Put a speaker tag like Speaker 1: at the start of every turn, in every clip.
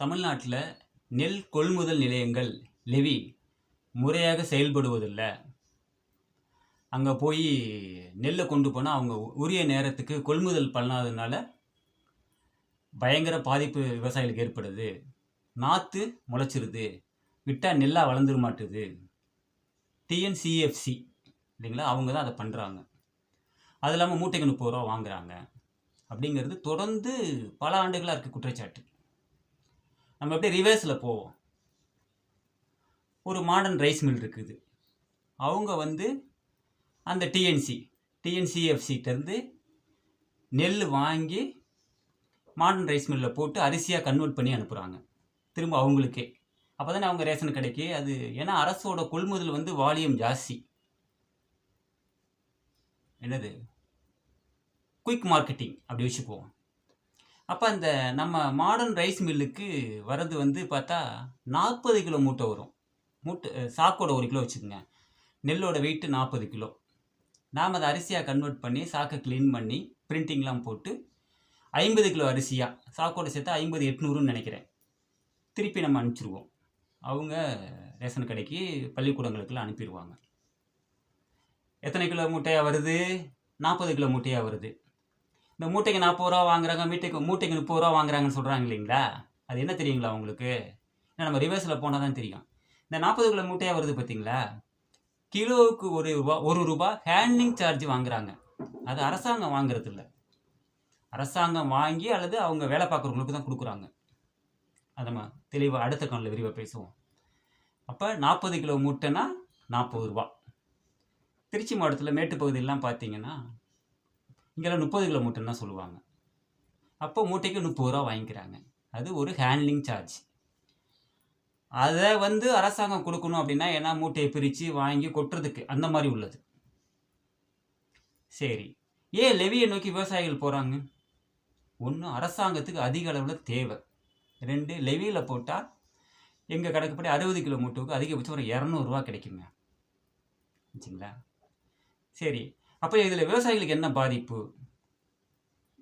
Speaker 1: தமிழ்நாட்டில் நெல் கொள்முதல் நிலையங்கள் லெவி முறையாக செயல்படுவதில்லை. அங்கே போய் நெல்லை கொண்டு போனால் அவங்க உரிய நேரத்துக்கு கொள்முதல் பண்ணாததுனால பயங்கர பாதிப்பு விவசாயிகளுக்கு ஏற்படுது. நாற்று முளைச்சிருது. விட்டால் நெல்லாக வளர்ந்துட மாட்டுது. டிஎன்சிஎஃப்சி இல்லைங்களா? அவங்க தான் அதை பண்ணுறாங்க அது இல்லாமல் மூட்டைக்கு முப்பது ரூபா வாங்குகிறாங்க அப்படிங்கிறது தொடர்ந்து பல ஆண்டுகளாக இருக்குது குற்றச்சாட்டு. நம்ம அப்படியே ரிவர்ஸில் போவோம். ஒரு மாடர்ன் ரைஸ் மில் இருக்குது. அவங்க வந்து அந்த டிஎன்சி டிஎன்சிஎஃப்சிட்டேருந்து நெல் வாங்கி மாடர்ன் ரைஸ் மில்லில் போட்டு அரிசியாக கன்வெர்ட் பண்ணி அனுப்புகிறாங்க திரும்ப அவங்களுக்கே. அப்போ தானே அவங்க ரேஷன் கடைக்கு. அது ஏன்னா அரசோட கொள்முதல் வந்து வால்யூம் ஜாஸ்தி. என்னது? குயிக் மார்க்கெட்டிங் அப்படி வச்சுக்குவோம். அப்போ அந்த நம்ம மாடர்ன் ரைஸ் மில்லுக்கு வர்றது வந்து பார்த்தா நாற்பது கிலோ மூட்டை வரும். மூட்டை சாக்கோட ஒரு கிலோ வச்சுக்கோங்க. நெல்லோட வெயிட்டு நாற்பது கிலோ. நாம் அதை அரிசியாக கன்வெர்ட் பண்ணி சாக்கை க்ளீன் பண்ணி பிரிண்டிங்லாம் போட்டு ஐம்பது கிலோ அரிசியாக சாக்கோட சேர்த்து ஐம்பது எட்நூறுன்னு நினைக்கிறேன். திருப்பி நம்ம அனுப்பிச்சிருவோம். அவங்க ரேஷன் கடைக்கு பள்ளிக்கூடங்களுக்கெல்லாம் அனுப்பிடுவாங்க. எத்தனை கிலோ மூட்டையாக வருது? நாற்பது கிலோ மூட்டையாக வருது. இந்த மூட்டைக்கு நாற்பது ரூபா வாங்குறாங்க மீட்டைக்கு மூட்டைக்கு முப்பது ரூபா வாங்குறாங்கன்னு சொல்கிறாங்க இல்லைங்களா? அது என்ன தெரியுங்களா உங்களுக்கு? ஏன்னா நம்ம ரிவர்ஸில் போனால் தான் தெரியும். இந்த நாற்பது கிலோ மூட்டையாக வருது பார்த்தீங்களா கிலோவுக்கு ஒரு ரூபா ஒரு ரூபா ஹேண்ட்லிங் சார்ஜ் வாங்குறாங்க. அது அரசாங்கம் வாங்குறது இல்லை. அரசாங்கம் வாங்கி அல்லது அவங்க வேலை பார்க்குறவங்களுக்கு தான் கொடுக்குறாங்க. அதை நம்ம தெளிவாக அடுத்த காலில் விரிவாக பேசுவோம். அப்போ நாற்பது கிலோ மூட்டைன்னா நாற்பது ரூபா. திருச்சி மாவட்டத்தில் மேட்டுப்பகுதியெல்லாம் பார்த்தீங்கன்னா இங்கெல்லாம் முப்பது கிலோ மூட்டைன்னு தான் சொல்லுவாங்க. அப்போ மூட்டைக்கு முப்பது ரூபா வாங்கிக்கிறாங்க. அது ஒரு ஹேண்ட்லிங் சார்ஜ் அதை வந்து அரசாங்கம் கொடுக்கணும் அப்படின்னா ஏன்னா மூட்டையை பிரித்து வாங்கி கொட்டுறதுக்கு அந்த மாதிரி உள்ளது. சரி. ஏன் லெவியை நோக்கி விவசாயிகள் போகிறாங்க ஒன்று அரசாங்கத்துக்கு அதிக அளவில் தேவை. ரெண்டு லெவியில் போட்டால் எங்கள் கணக்குப்படி அறுபது கிலோ மூட்டைக்கு அதிகபட்சம் ஒரு இரநூறுவா கிடைக்குங்க. சரிங்களா? சரி. அப்போ இதில் விவசாயிகளுக்கு என்ன பாதிப்பு?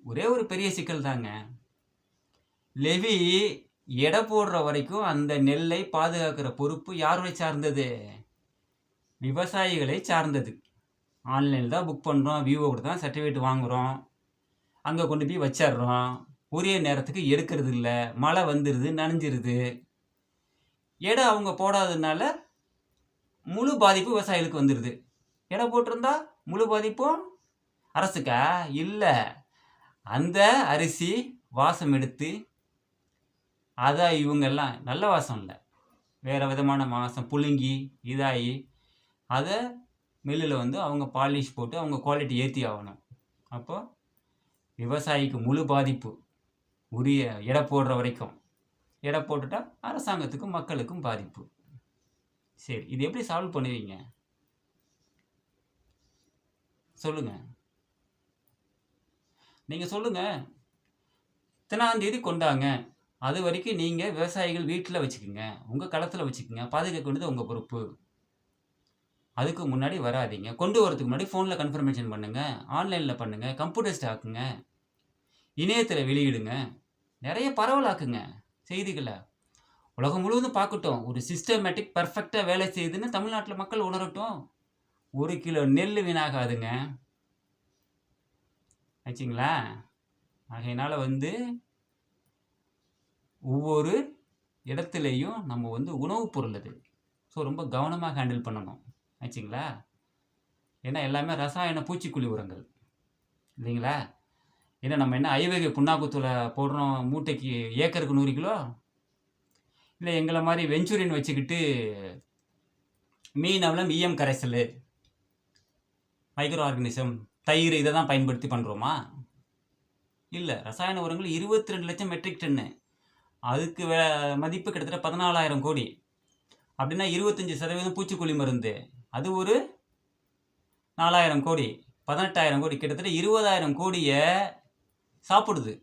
Speaker 1: ஒரே ஒரு பெரிய சிக்கல் தாங்க. லெவி எடை போடுற வரைக்கும் அந்த நெல்லை பாதுகாக்கிற பொறுப்பு யாரை சார்ந்தது? விவசாயிகளை சார்ந்தது. ஆன்லைனில் தான் புக் பண்ணுறோம் விவோ கூட தான் சர்டிஃபிகேட் வாங்குகிறோம் அங்கே கொண்டு போய் வச்சிடுறோம். உரிய நேரத்துக்கு எடுக்கிறது இல்லை. மழை வந்துடுது நனைஞ்சிருது. எடை அவங்க போடாததுனால முழு பாதிப்பு விவசாயிகளுக்கு வந்துடுது எடை போட்டிருந்தா முழு பாதிப்பும் அரசுக்கா? இல்லை. அந்த அரிசி வாசம் எடுத்து அதை இவங்கெல்லாம் நல்ல வாசம் இல்லை. வேறு விதமான வாசம் புழுங்கி இதாகி அதை மில்லில் வந்து அவங்க பாலிஷ் போட்டு அவங்க குவாலிட்டி ஏற்றி ஆகணும். அப்போ விவசாயிக்கு முழு பாதிப்பு உரிய எடை போடுற வரைக்கும். எடை போட்டுட்டா அரசாங்கத்துக்கும் மக்களுக்கும் பாதிப்பு. சரி இது எப்படி சால்வ் பண்ணுவீங்க? சொல்லுங்க. நீங்கள் சொல்லுங்க. இத்தனாந்தேதி கொண்டாங்க. அது வரைக்கும் நீங்கள் விவசாயிகள் வீட்டில் வச்சுக்கோங்க. உங்கள் களத்தில் வச்சுக்கோங்க. பாதுகாக்க வேண்டியது உங்கள் பொறுப்பு. அதுக்கு முன்னாடி வராதீங்க. கொண்டு வரதுக்கு முன்னாடி ஃபோனில் கன்ஃபர்மேஷன் பண்ணுங்கள் ஆன்லைனில் பண்ணுங்கள் கம்ப்யூட்டர்ஸ்ட் ஆக்குங்க இணையத்தில் வெளியிடுங்க. நிறைய பரவலாக்குங்க. செய்திகளை. உலகம் முழுவதும் பார்க்கட்டும். ஒரு சிஸ்டமேட்டிக் பர்ஃபெக்டாக வேலை செய்யுதுன்னு தமிழ்நாட்டில் மக்கள் உணரட்டும். ஒரு கிலோ நெல் வீணாகாதுங்க. ஆச்சுங்களா? ஆகையினால் வந்து ஒவ்வொரு இடத்துலையும் நம்ம வந்து உணவுப் பொருள் அது. ஸோ ரொம்ப கவனமாக ஹேண்டில் பண்ணணும். ஆச்சுங்களா? ஏன்னா எல்லாமே ரசாயன பூச்சிக்கொல்லி உரங்கள். இல்லைங்களா? ஏன்னா நம்ம என்ன ஐவகை புண்ணாக்குத்தூளை போடுறோம் மூட்டைக்கு ஏக்கருக்கு நூறு கிலோ? இல்லை எங்களை மாதிரி வெஞ்சூரியன் வச்சுக்கிட்டு மீன் அவலம் ஈயம் கரைசல். மைக்ரோ ஆர்கனிசம் தயிர் இதை தான் பயன்படுத்தி பண்ணுறோமா இல்லை ரசாயன உரங்கள் இருபத்தி ரெண்டு லட்சம் மெட்ரிக் டன்னு அதுக்கு வே மதிப்பு கிட்டத்தட்ட பதினாலாயிரம் கோடி. அப்படின்னா இருபத்தஞ்சி சதவீதம் பூச்சிக்கொல்லி மருந்து. அது ஒரு நாலாயிரம் கோடி பதினெட்டாயிரம் கோடி கிட்டத்தட்ட இருபதாயிரம் கோடியை சாப்பிடுது.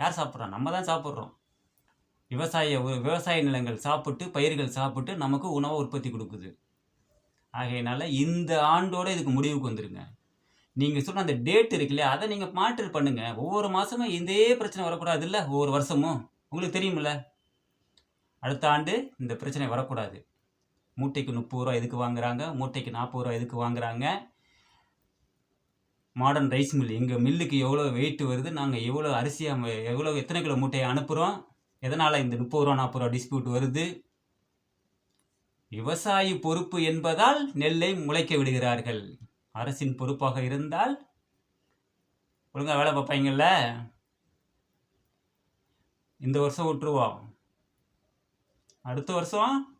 Speaker 1: யார் சாப்பிட்றா? நம்ம தான் சாப்பிட்றோம். விவசாய விவசாய நிலங்கள் சாப்பிட்டு பயிர்கள் சாப்பிட்டு நமக்கு உணவை உற்பத்தி கொடுக்குது. ஆகையினால இந்த ஆண்டோட இதுக்கு முடிவுக்கு வந்துருங்க. நீங்கள் சொன்ன அந்த டேட் இருக்கு இல்லையா அதை நீங்கள் மாற்று பண்ணுங்க. ஒவ்வொரு மாதமும் இதே பிரச்சனை வரக்கூடாது இல்லை? ஒவ்வொரு வருஷமும். உங்களுக்கு தெரியுமில்ல அடுத்த ஆண்டு இந்த பிரச்சனை வரக்கூடாது. மூட்டைக்கு முப்பது ரூபா எதுக்கு வாங்குறாங்க? மூட்டைக்கு நாற்பது ரூபா எதுக்கு வாங்குறாங்க? மாடர்ன் ரைஸ் மில் எங்கள் மில்லுக்கு எவ்வளோ வெயிட் வருது? நாங்கள் எவ்வளோ அரிசியாக எவ்வளோ எத்தனை கிலோ மூட்டையை அனுப்புகிறோம் எதனால் இந்த முப்பது ரூபா நாற்பது ரூபா டிஸ்பியூட் வருது? விவசாயி பொறுப்பு என்பதால் நெல்லை முளைக்க விடுகிறார்கள். அரசின் பொறுப்பாக இருந்தால் ஒழுங்கா வேலை பார்ப்பாங்கல்ல? இந்த வருஷம் விட்டுருவோம். அடுத்த வருஷம்